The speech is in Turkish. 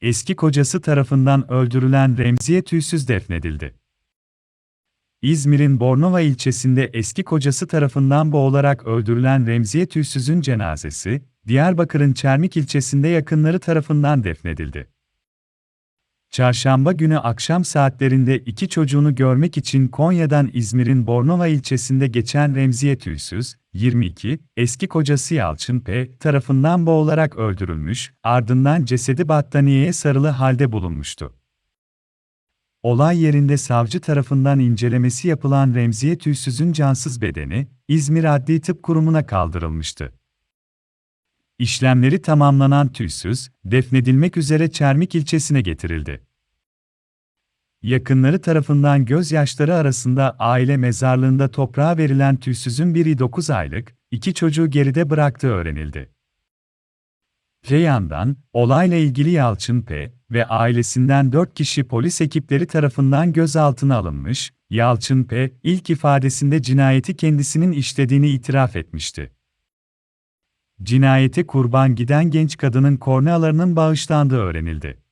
eski kocası tarafından öldürülen Remziye Tüysüz defnedildi. İzmir'in Bornova ilçesinde eski kocası tarafından boğularak öldürülen Remziye Tüysüz'ün cenazesi, Diyarbakır'ın Çermik ilçesinde yakınları tarafından defnedildi. Çarşamba günü akşam saatlerinde iki çocuğunu görmek için Konya'dan İzmir'in Bornova ilçesinde geçen Remziye Tüysüz, 22, eski kocası Yalçın P. tarafından boğularak öldürülmüş, ardından cesedi battaniyeye sarılı halde bulunmuştu. Olay yerinde savcı tarafından incelemesi yapılan Remziye Tüysüz'ün cansız bedeni, İzmir Adli Tıp Kurumu'na kaldırılmıştı. İşlemleri tamamlanan Tüysüz, defnedilmek üzere Çermik ilçesine getirildi. Yakınları tarafından gözyaşları arasında aile mezarlığında toprağa verilen Tüysüz'ün biri 9 aylık, iki çocuğu geride bıraktığı öğrenildi. Öte yandan, olayla ilgili Yalçın P. ve ailesinden 4 kişi polis ekipleri tarafından gözaltına alınmış, Yalçın P. ilk ifadesinde cinayeti kendisinin işlediğini itiraf etmişti. Cinayete kurban giden genç kadının kornealarının bağışlandığı öğrenildi.